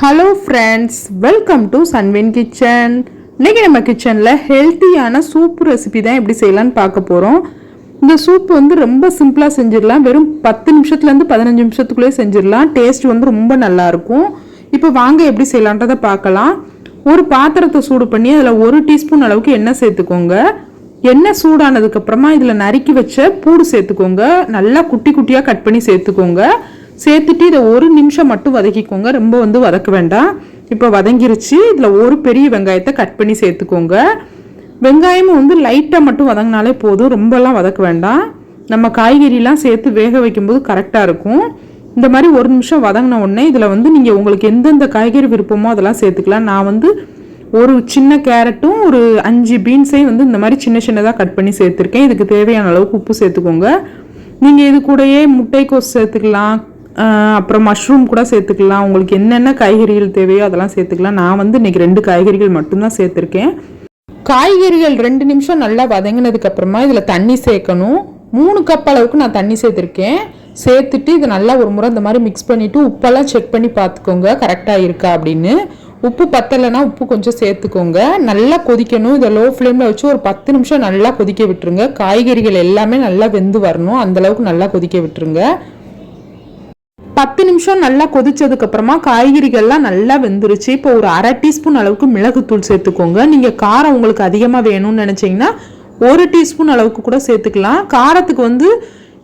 Hello friends welcome to Sanvin kitchen இன்னைக்கு நம்ம கிச்சனில் ஹெல்த்தியான சூப் ரெசிபி தான் எப்படி செய்யலாம்னு பார்க்க போகிறோம் இந்த சூப் வந்து ரொம்ப சிம்பிளாக செஞ்சிடலாம். வெறும் பத்து நிமிஷத்துலேருந்து பதினஞ்சு நிமிஷத்துக்குள்ளேயே செஞ்சிடலாம். டேஸ்ட் வந்து ரொம்ப நல்லாயிருக்கும். இப்போ வாங்க எப்படி செய்யலான்றதை பார்க்கலாம். ஒரு பாத்திரத்தை சூடு பண்ணி அதில் ஒரு டீஸ்பூன் அளவுக்கு எண்ணெய் சேர்த்துக்கோங்க. எண்ணெய் சூடானதுக்கப்புறமா இதில் நறுக்கி வச்ச பூடு சேர்த்துக்கோங்க. நல்லா குட்டி குட்டியாக கட் பண்ணி சேர்த்துக்கோங்க. சேர்த்துட்டு இதை ஒரு நிமிஷம் மட்டும் வதக்கிக்கோங்க. ரொம்ப வந்து வதக்க வேண்டாம். இப்போ வதங்கிருச்சு. இதில் ஒரு பெரிய வெங்காயத்தை கட் பண்ணி சேர்த்துக்கோங்க. வெங்காயமும் வந்து லைட்டாக மட்டும் வதங்கினாலே போதும். ரொம்பலாம் வதக்க வேண்டாம். நம்ம காய்கறிலாம் சேர்த்து வேக வைக்கும்போது கரெக்டாக இருக்கும். இந்த மாதிரி ஒரு நிமிஷம் வதங்கின உடனே இதில் வந்து நீங்கள் உங்களுக்கு எந்தெந்த காய்கறி விருப்பமோ அதெல்லாம் சேர்த்துக்கலாம். நான் வந்து ஒரு சின்ன கேரட்டும் ஒரு அஞ்சு பீன்ஸையும் வந்து இந்த மாதிரி சின்ன சின்னதாக கட் பண்ணி சேர்த்துருக்கேன். இதுக்கு தேவையான அளவுக்கு உப்பு சேர்த்துக்கோங்க. நீங்கள் இது கூடயே முட்டைக்கோஸ் சேர்த்துக்கலாம். அப்புறம் மஷ்ரூம் கூட சேர்த்துக்கலாம். உங்களுக்கு என்னென்ன காய்கறிகள் தேவையோ அதெல்லாம் சேர்த்துக்கலாம். நான் வந்து இன்றைக்கி ரெண்டு காய்கறிகள் மட்டும்தான் சேர்த்துருக்கேன். காய்கறிகள் ரெண்டு நிமிஷம் நல்லா வதங்கினதுக்கப்புறமா இதில் தண்ணி சேர்க்கணும். மூணு கப் அளவுக்கு நான் தண்ணி சேர்த்துருக்கேன். சேர்த்துட்டு இதை நல்லா ஒரு முறை இந்த மாதிரி மிக்ஸ் பண்ணிவிட்டு உப்பெல்லாம் செக் பண்ணி பார்த்துக்கோங்க. கரெக்டாக இருக்கா அப்படின்னு. உப்பு பத்தலைன்னா உப்பு கொஞ்சம் சேர்த்துக்கோங்க. நல்லா கொதிக்கணும். இதை லோ ஃப்ளேமில் வச்சு ஒரு பத்து நிமிஷம் நல்லா கொதிக்க விட்டுருங்க. காய்கறிகள் எல்லாமே நல்லா வெந்து வரணும். அந்தளவுக்கு நல்லா கொதிக்க விட்டுருங்க. பத்து நிமிஷம் நல்லா கொதிச்சதுக்கு அப்புறமா காய்கறிகள்லாம் நல்லா வெந்துருச்சு. இப்போ ஒரு அரை டீஸ்பூன் அளவுக்கு மிளகுத்தூள் சேர்த்துக்கோங்க. நீங்கள் காரம் உங்களுக்கு அதிகமாக வேணும்னு நினச்சிங்கன்னா ஒரு டீஸ்பூன் அளவுக்கு கூட சேர்த்துக்கலாம். காரத்துக்கு வந்து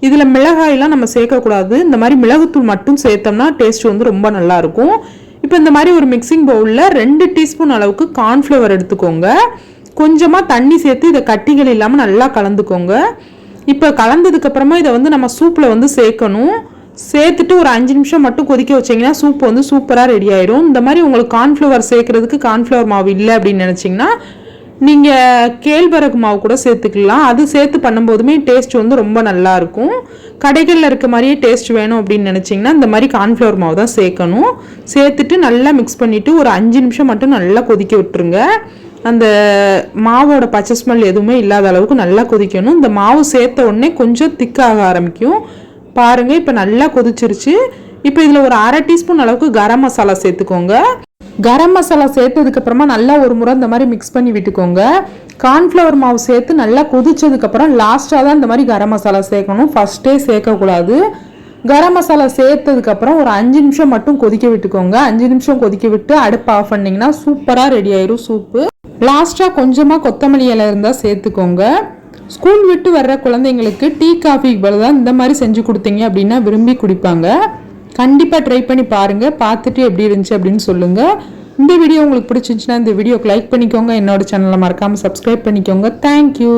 இதில் மிளகாயெல்லாம் நம்ம சேர்க்கக்கூடாது. இந்த மாதிரி மிளகுத்தூள் மட்டும் சேர்த்தோம்னா டேஸ்ட் வந்து ரொம்ப நல்லாயிருக்கும் இப்போ இந்த மாதிரி ஒரு மிக்சிங் பவுலில் ரெண்டு டீஸ்பூன் அளவுக்கு கார்ன்ஃப்ளவர் எடுத்துக்கோங்க. கொஞ்சமாக தண்ணி சேர்த்து இதை கட்டிகள் இல்லாமல் நல்லா கலந்துக்கோங்க. இப்போ கலந்ததுக்கப்புறமா இதை வந்து நம்ம சூப்பில் வந்து சேர்க்கணும். சேர்த்துட்டு ஒரு அஞ்சு நிமிஷம் மட்டும் கொதிக்க வச்சிங்கன்னா சூப் வந்து சூப்பராக ரெடி ஆயிடும் இந்த மாதிரி உங்களுக்கு கார்ன்ஃப்ளவர் சேர்க்கறதுக்கு கார்ன்ஃப்ளவர் மாவு இல்லை அப்படின்னு நினச்சிங்கன்னா நீங்கள் கேழ்வரகு மாவு கூட சேர்த்துக்கலாம். அது சேர்த்து பண்ணும்போதுமே டேஸ்ட் வந்து ரொம்ப நல்லாயிருக்கும் கடைகளில் இருக்க மாதிரியே டேஸ்ட் வேணும் அப்படின்னு நினச்சிங்கன்னா இந்த மாதிரி கார்ன்ஃப்ளவர் மாவு தான் சேர்க்கணும். சேர்த்துட்டு நல்லா மிக்ஸ் பண்ணிவிட்டு ஒரு அஞ்சு நிமிஷம் மட்டும் நல்லா கொதிக்க விட்டுருங்க. அந்த மாவோட பச்சை ஸ்மெல் எதுவுமே இல்லாத அளவுக்கு நல்லா கொதிக்கணும். இந்த மாவு சேர்த்த உடனே கொஞ்சம் திக்காக ஆரம்பிக்கும். பாருங்கள் இப்போ நல்லா கொதிச்சிருச்சு. இப்போ இதில் ஒரு அரை டீஸ்பூன் அளவுக்கு கரம் மசாலா சேர்த்துக்கோங்க. கரம் மசாலா சேர்த்ததுக்கப்புறமா நல்லா ஒரு முறை இந்த மாதிரி மிக்ஸ் பண்ணி விட்டுக்கோங்க. கார்ன்ஃப்ளவர் மாவு சேர்த்து நல்லா கொதிச்சதுக்கப்புறம் லாஸ்ட்டாக தான் இந்த மாதிரி கரம் மசாலா சேர்க்கணும். ஃபஸ்ட்டே சேர்க்கக்கூடாது. கரம் மசாலா சேர்த்ததுக்கப்புறம் ஒரு அஞ்சு நிமிஷம் மட்டும் கொதிக்க விட்டுக்கோங்க. அஞ்சு நிமிஷம் கொதிக்க விட்டு அடுப்பு ஆஃப் பண்ணிங்கன்னா சூப்பராக ரெடி ஆயிரும் சூப்பு லாஸ்ட்டாக கொஞ்சமாக கொத்தமல்லி இலை இருந்தால் சேர்த்துக்கோங்க. ஸ்கூல் விட்டு வர்ற குழந்தைங்களுக்கு டீ காஃபிக்கு பதிலாக இந்த மாதிரி செஞ்சு கொடுத்தீங்க அப்படின்னா விரும்பி குடிப்பாங்க. கண்டிப்பாக ட்ரை பண்ணி பாருங்கள் பார்த்துட்டு எப்படி இருந்துச்சு அப்படின்னு சொல்லுங்கள் இந்த வீடியோ உங்களுக்கு பிடிச்சிருந்துச்சுன்னா இந்த வீடியோக்கு லைக் பண்ணிக்கோங்க. என்னோட சேனலை மறக்காமல் சப்ஸ்கிரைப் பண்ணிக்கோங்க. தேங்க்யூ